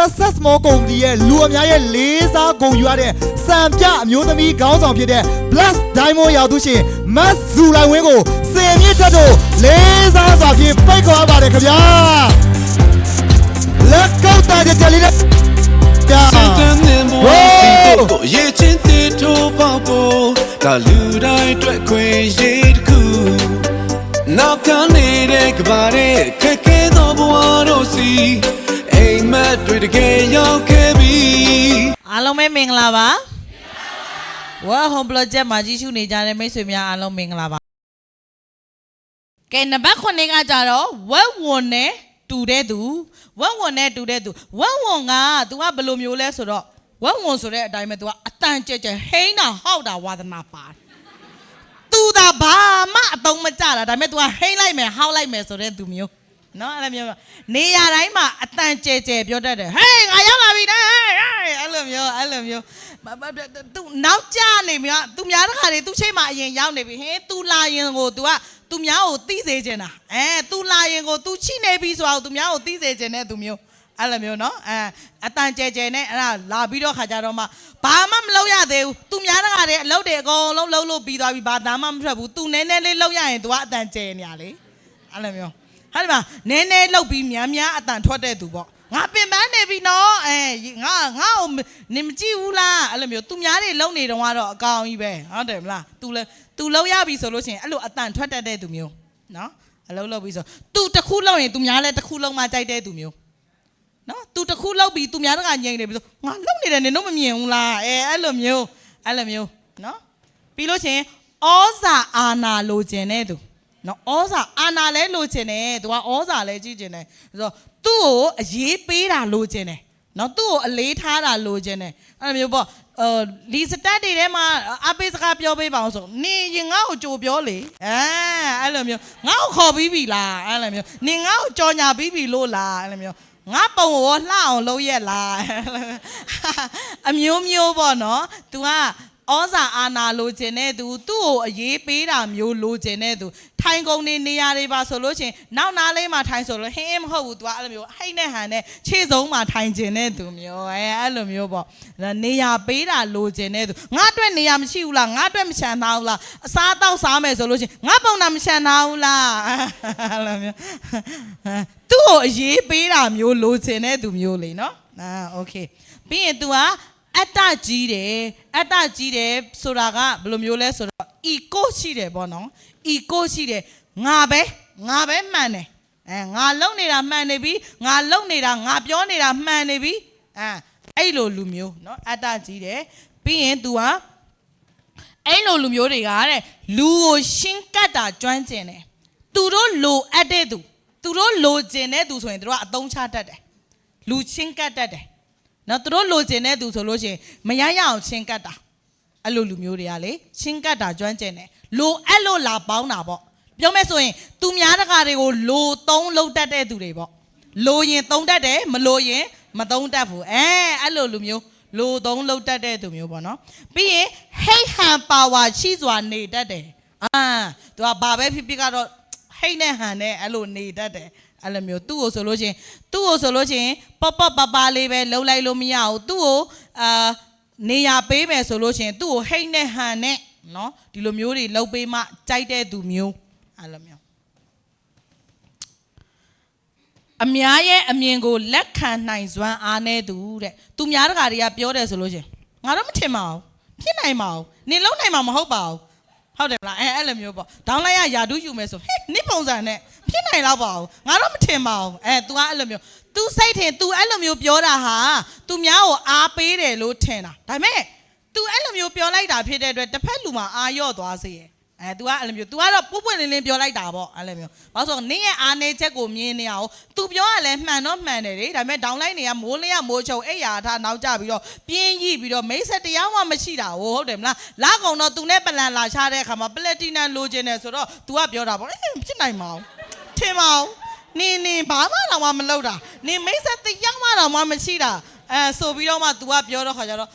success small ကုမ္ပဏီရဲ့လူအများရဲ့လေးစားဂုဏ်ယူရတဲ့စံပြအမျိုးသမီးခေါင်းဆောင်ဖြစ်တဲ့ Blast Diamond ရောက်သူရှင်မတ်ဇူလိုင်ဝင်းကိုစင်မြင့်တက်တို့လေးစားစွာဖြင့်ပိတ်ခေါ်ရပါတယ်ခင်ဗျာလက်ကောက်တာကြကြလေးနဲ့ကြာစင်တန်းနေမို့စီတော့ကိုရေချင်းတီထိုးပေါက်ဖို့ဒါလူတိုင်းအတွက်ခွင့်ရည်တစ်ခုနောက်ကနေတဲ့ကဘာတဲ့ခက်ခဲသောဘဝတို့စီ အိမ်မက်တွေတကယ်ရောက်ခဲ့ပြီ အားလုံးပဲမင်္ဂလာပါဝါ home project မှာကြီးစုနေကြတဲ့မိတ်ဆွေများအားလုံးမင်္ဂလာပါကဲနံပါတ်9ကကြတော့ဝက်ဝန်နဲ့တူတဲ့သူဝက်ဝန်နဲ့တူတဲ့သူဝက်ဝန်က तू ကဘယ်လိုမျိုးလဲဆိုတော့ဝက်ဝန်ဆိုတဲ့အတိုင်းပဲ तू ကအတန်ကြဲကြဲဟိန်းတာဟောက်တာဝါသနာပါသူသာဘာမှအတုံးမကြတာဒါပေမဲ့ तू ကဟိန်းလိုက်မယ်ဟောက်လိုက်မယ်ဆိုတဲ့သူမျိုး နော်အဲ့လိုမျိုးနေရာတိုင်းမှာအတန်ကြဲကြဲပြောတတ်တယ်ဟေးငါရောက်လာပြီတဲ့ဟေးအဲ့လိုမျိုးအဲ့လိုမျိုးသူနောက်ကျနေမြသူများတခါတွေသူ့ချိန်မှာအရင်ရောက်နေပြီဟင်း तू လာရင်ကို तू ကသူများကိုသိစေချင်တာအဲ तू လာရင်ကို तू ချိနေပြီဆိုတော့သူများကိုသိစေချင်တဲ့သူမျိုးအဲ့လိုမျိုးနော်အဲအတန်ကြဲကြဲနဲ့အဲ့ဒါလာပြီးတော့ခါကြတော့မှဘာမှမလုပ်ရသေးဘူးသူများတခါတွေအလုပ်တွေအကုန်လုံးလုပ်လို့ပြီးသွားပြီဘာသားမှမထွက်ဘူး तू နည်းနည်းလေးလုပ်ရရင် तू ကအတန်ကြဲနေရလေအဲ့လိုမျိုး ဟာဒီမှာနည်းနည်းလုပ်ပြီးများများအတန်ထွက်တဲ့သူပေါ့ငါပင်ပန်းနေပြီနော်အဲငါငါ့ကိုနေမကြည့်ဘူးလားအဲ့လိုမျိုးသူများတွေလုံနေတော့ကတော့အကောင်ကြီးပဲဟုတ်တယ်မလား तू လဲ तू လုံရပြီဆိုလို့ရှိရင်အဲ့လိုအတန်ထွက်တတ်တဲ့သူမျိုးနော်အလုံးလုပ်ပြီဆို तू တစ်ခုလုံရင်သူများလည်းတစ်ခုလုံမှကြိုက်တဲ့သူမျိုးနော် तू တစ်ခုလုံပြီးသူများတကငြိမ်နေပြီဆိုငါလုံနေတယ်နင်တို့မမြင်ဘူးလားအဲအဲ့လိုမျိုးအဲ့လိုမျိုးနော်ပြီးလို့ရှိရင်ဩဇာအာနာလိုချင်တဲ့သူ နော်ဩဇာအာနာလဲလိုချင်တယ်သူကဩဇာလဲကြည့်ချင်တယ်ဆိုတော့သူ့ကိုအရေးပေးတာလိုချင်တယ်နော်သူ့ကိုအလေးထားတာလိုချင်တယ်အဲ့လိုမျိုးပေါ့အော်လီစတက်တွေထဲမှာအပေးစကားပြောပေးပါအောင်ဆိုနင်ရင်ငါ့ကိုကြိုပြောလေအဲအဲ့လိုမျိုးငါ့ကိုခေါ်ပြီးပြီလားအဲ့လိုမျိုးနင်ငါ့ကိုကြော်ညာပြီးပြီလို့လားအဲ့လိုမျိုးငါပုံကိုလှအောင်လုပ်ရက်လားအမျိုးမျိုးပေါ့နော် तू က ဩဇာအာနာလိုချင်တဲ့သူသူ့ကိုအရေးပေးတာမျိုးလိုချင်တဲ့သူထိုင်ကုန်နေနေရာတွေပါဆိုလို့ချင်းနောက်နားလေးမှာထိုင်ဆိုလို့ဟင်းအင်းမဟုတ်ဘူး तू ကအဲ့လိုမျိုးဟိတ်နဲ့ဟန်နဲ့ခြေစုံမှာထိုင်ကျင်တဲ့သူမျိုးအဲအဲ့လိုမျိုးပေါ့နေရာပေးတာလိုချင်တဲ့သူငါအတွက်နေရာမရှိဘူးလားငါအတွက်မချမ်းသာဘူးလားအစားအသောက်စားမယ်ဆိုလို့ချင်းငါပုံနာမချမ်းသာဘူးလားအဲ့လိုမျိုးသူ့ကိုအရေးပေးတာမျိုးလိုချင်တဲ့သူမျိုးလေနော်အာโอเคပြီးရင် तू က အတ္တကြီးတယ်အတ္တကြီးတယ်ဆိုတာကဘယ်လိုမျိုးလဲဆိုတော့ ego ရှိတယ်ပေါ့နော် ego ရှိတယ်ငါပဲငါပဲမှန်တယ်အဲငါလုံနေတာမှန်နေပြီငါလုံနေတာငါပြောနေတာမှန်နေပြီအဲအဲ့လိုလူမျိုးเนาะအတ္တကြီးတယ်ပြီးရင် तू ကအဲ့လိုလူမျိုးတွေကတဲ့လူကိုရှင်းကတ်တာကျွမ်းကျင်တယ်သူတို့လိုအပ်တဲ့သူသူတို့လိုချင်တဲ့သူဆိုရင်သူတို့ကအသုံးချတတ်တယ်လူချင်းကတ်တတ်တယ် နော်သူတို့လိုချင်တဲ့သူဆိုလို့ရှိရင်မရရအောင်ချင်းကတ်တာအဲ့လိုလူမျိုးတွေကလေချင်းကတ်တာကျွမ်းကျင်တယ်လိုအဲ့လိုလာပေါင်းတာပေါ့ပြောမယ်ဆိုရင်သူများတကာတွေကိုလိုသုံးလုံးတတ်တဲ့သူတွေပေါ့လိုရင်သုံးတတ်တယ်မလိုရင်မသုံးတတ်ဘူးအဲအဲ့လိုလူမျိုးလိုသုံးလုံးတတ်တဲ့သူမျိုးပေါ့နော်ပြီးရင် hate hand power ရှိစွာနေတတ်တယ်အာသူကဘာပဲဖြစ်ဖြစ်ကတော့ဟိတ်နဲ့ဟန်နဲ့အဲ့လိုနေတတ်တယ် အဲ့လိုမျိုးသူ့ကိုဆိုလို့ချင်းသူ့ကိုဆိုလို့ချင်းပေါ့ပေါ့ပပလေးပဲလှုပ်လိုက်လို့မရဘူးသူ့ကိုအာနေရပေးမယ်ဆိုလို့ချင်းသူ့ကိုဟိတ်နဲ့ဟန်နဲ့နော်ဒီလိုမျိုးတွေလှုပ်ပေးမှကြိုက်တဲ့သူမျိုးအဲ့လိုမျိုးအများရဲ့အမြင်ကိုလက်ခံနိုင်စွမ်းအားနေသူတဲ့သူများတကာတွေကပြောတယ်ဆိုလို့ချင်းငါတော့မထင်ပါဘူးဖြစ်နိုင်ပါဘူးနင်လုံးနိုင်မှာမဟုတ်ပါဘူး ဟုတ်တယ်မလားအဲအဲ့လိုမျိုးပေါ့ဒေါင်းလိုက်ရယာဒူးယူမယ်ဆိုဟဲ့နိပုံစံနဲ့ဖြစ်နိုင်တော့ပါဘူးငါတော့မထင်ပါဘူးအဲ तू ကအဲ့လိုမျိုး तू စိတ်ထင် तू အဲ့လိုမျိုးပြောတာဟာ तू များကိုအားပေးတယ်လို့ထင်တာဒါပေမဲ့ तू အဲ့လိုမျိုးပြောလိုက်တာဖြစ်တဲ့အတွက်တစ်ဖက်လူမှာအာရော့သွားစေရဲ့ အဲ तू ကအဲ့လိုမျိုး तू ကတော့ပုပ်ပွင့်လင်းလင်းပြောလိုက်တာပေါ့အဲ့လိုမျိုးဘာလို့ဆိုတော့နင်းရဲ့အားနေချက်ကိုမြင်နေအောင် तू ပြောရလဲမှန်တော့မှန်တယ်လေဒါပေမဲ့ဒေါင်းလိုက်နေကမိုးလင်းရမိုးချုံအိယာထားနောက်ကျပြီးတော့ပြင်းရိပြီးတော့မိတ်ဆက်တရားမှမရှိတာဟုတ်တယ်မလားလာကောင်တော့ तू နဲ့ပလန်လာချတဲ့အခါမှာပလက်တီနမ်လိုချင်တယ်ဆိုတော့ तू ကပြောတာပေါ့အေးဖြစ်နိုင်မအောင်ထင်မအောင်နင်းနင်းဘာမှတော့မလုပ်တာနင်းမိတ်ဆက်တရားမှတော့မှမရှိတာအဲဆိုပြီးတော့မှ तू ကပြောတော့ခါကြတော့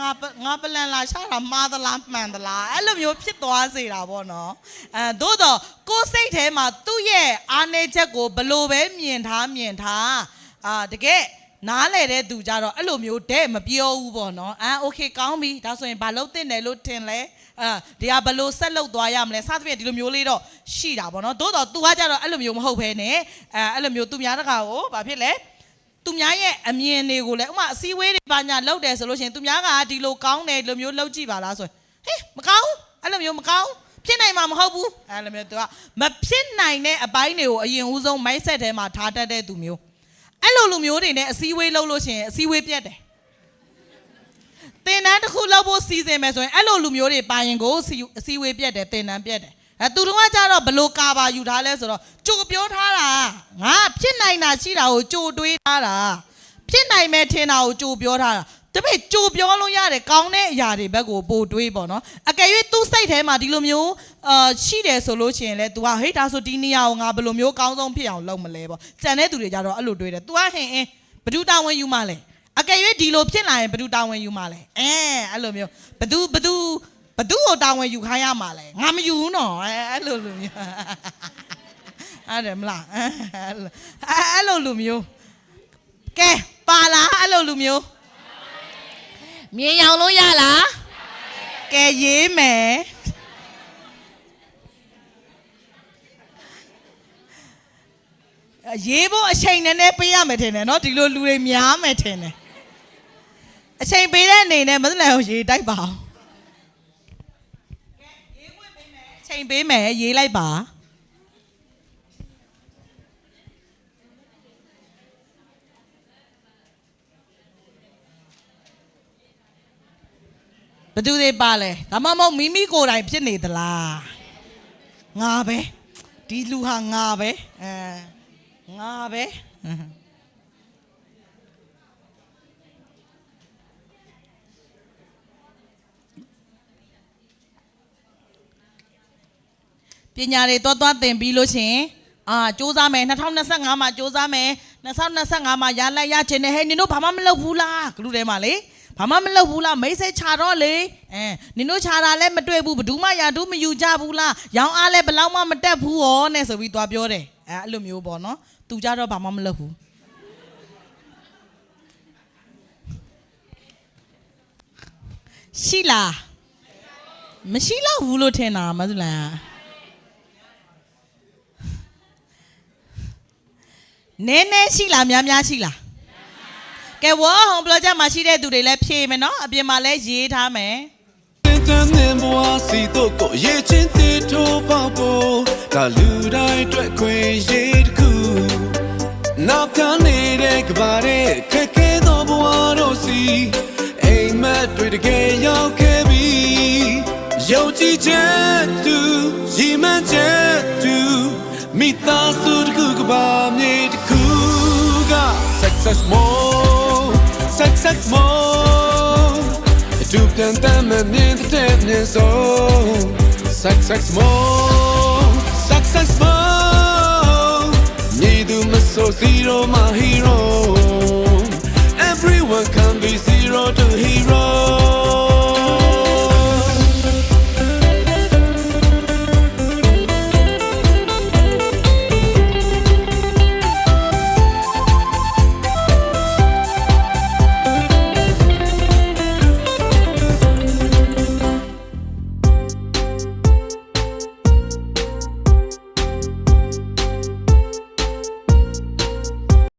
ငါပငါပလန်လာရှာတာမှားသလားမှန်သလားအဲ့လိုမျိုးဖြစ်သွားစေတာပေါ့နော်အဲသို့တော့ကိုယ်စိတ်ထဲမှာသူ့ရဲ့အားနေချက်ကိုဘလို့ပဲမြင်ထားမြင်ထားအာတကယ် နားလေတဲ့သူကြတော့အဲ့လိုမျိုးတဲ့မပြောဘူးပေါ့နော်အာโอเคကောင်းပြီဒါဆိုရင်ဘာလုပ်တင်တယ်လို့ထင်လဲအာဒီဟာဘယ်လို့ဆက်လုပ်သွားရမလဲစသဖြင့်ဒီလိုမျိုးလေးတော့ရှိတာပေါ့နော်သို့တော့ तू ကကြတော့အဲ့လိုမျိုးမဟုတ်ဘဲနဲ့အဲအဲ့လိုမျိုးသူများတကာကိုဘာဖြစ်လဲ သူများရဲ့အမြင်တွေကိုလည်းဥမာအစည်းအဝေးတွေဘာညာလုပ်တယ်ဆိုလို့ရှိရင်သူများကဒီလိုကောင်းတယ်ဒီလိုမျိုးလုပ်ကြည့်ပါလားဆိုရင်ဟေးမကောင်းအဲ့လိုမျိုးမကောင်းဖြစ်နိုင်မှာမဟုတ်ဘူးအဲ့လိုမျိုး तू ကမဖြစ်နိုင်တဲ့အပိုင်းတွေကိုအရင်ဦးဆုံး mindset ထဲမှာထားတတ်တဲ့သူမျိုးအဲ့လိုလူမျိုးတွေနဲ့အစည်းအဝေးလုပ်လို့ရှိရင်အစည်းအဝေးပြတ်တယ်တင်တန်းတစ်ခုလုပ်ဖို့စီစဉ်မယ်ဆိုရင်အဲ့လိုလူမျိုးတွေပါရင်ကိုစီအစည်းအဝေးပြတ်တယ်တင်တန်းပြတ်တယ် အဲသူတို့ကကြတော့ဘလို့ကာပါယူထားလဲဆိုတော့ကြိုပြောထားတာငါဖြစ်နိုင်တာရှိတာကိုကြိုတွေးထားတာဖြစ်နိုင်မဲ့ထင်တာကိုကြိုပြောထားတာတပည့်ကြိုပြောလို့ရတယ်ကောင်းတဲ့အရာတွေဘက်ကိုပို့တွေးပေါ့နော်အကယ်၍သူ့စိတ်ထဲမှာဒီလိုမျိုးအာရှိတယ်ဆိုလို့ရှိရင်လေ तू ကဟေးဒါဆိုဒီနေရာကိုငါဘယ်လိုမျိုးကောင်းဆုံးဖြစ်အောင်လုပ်မလဲပေါ့ကြံတဲ့သူတွေကြတော့အဲ့လိုတွေးတယ် तू ကဟင်အင်းဘယ်သူတာဝန်ယူမှလဲအကယ်၍ဒီလိုဖြစ်လာရင်ဘယ်သူတာဝန်ယူမှလဲအဲအဲ့လိုမျိုးဘယ်သူဘယ်သူ ဘသူ့ကိုတာဝန်ယူခိုင်းရမှာလဲငါမယူဘူးနော်အဲ့လိုလူမျိုးအဲ့ဒါမလားအဲ့လိုလူမျိုးကဲပါလားအဲ့လိုလူမျိုးမြင်ရောင်လို့ရလားကဲရေးမယ်ရေးဖို့အချိန်နည်းနည်းပေးရမယ်ထင်တယ်နော်ဒီလိုလူတွေများမယ်ထင်တယ်အချိန်ပေးတဲ့အနေနဲ့မသိလည်းရေးတိုက်ပါအောင် ချိန်ပေးမယ်ရေးလိုက်ပါဘယ်သူတွေပါလဲဒါမှမဟုတ်မိမိကိုယ်တိုင်ဖြစ်နေသလားငါပဲဒီလူဟာငါပဲအဲငါပဲ ပညာတွေတွားတွားသင်ပြီးလို့ရှရင်အာစူးစမ်းမယ်2025မှာစူးစမ်းမယ်2025မှာရလိုက်ရချင်တယ်ဟဲ့နင်တို့ဘာမှမလုပ်ဘူးလားဂလူထဲမှာလေဘာမှမလုပ်ဘူးလားမိတ်ဆက်ချတော့လေအဲနင်တို့ချတာလည်းမတွေ့ဘူးဘယ်သူမှရာထူးမယူကြဘူးလားရောင်းအားလည်းဘယ်လောက်မှမတက်ဘူးရောနဲ့ဆိုပြီးသွားပြောတယ်အဲအဲ့လိုမျိုးပေါ့နော်သူကြတော့ဘာမှမလုပ်ဘူးရှိလားမရှိတော့ဘူးလို့ထင်တာမသလား နည်းနည်းရှိလားများများရှိလားကဲဝေါဟောင်ဘလော့ချမှာရှိတဲ့သူတွေလည်းဖြေမယ်နော်အပြင်မှာလည်းရေးထားမယ်တင်တန်းနေဘွားစီတော့ကိုရေချင်းတေထိုးပေါဖို့ဒါလူတိုင်းအတွက်ခွင့်ရတစ်ခုနောက်ပြန်နေတဲ့ကဘာတဲ့ခက်ခဲသောဘဝတို့စီအိမ်မက်တွေတကယ်ရောက်ခဲ့ပြီယုံကြည်ချက် success more success more တူပြန်တမ်းမမြင်တဲ့နေစိုး success more success more ညီသူမဆို zero my hero everyone can be zero to hero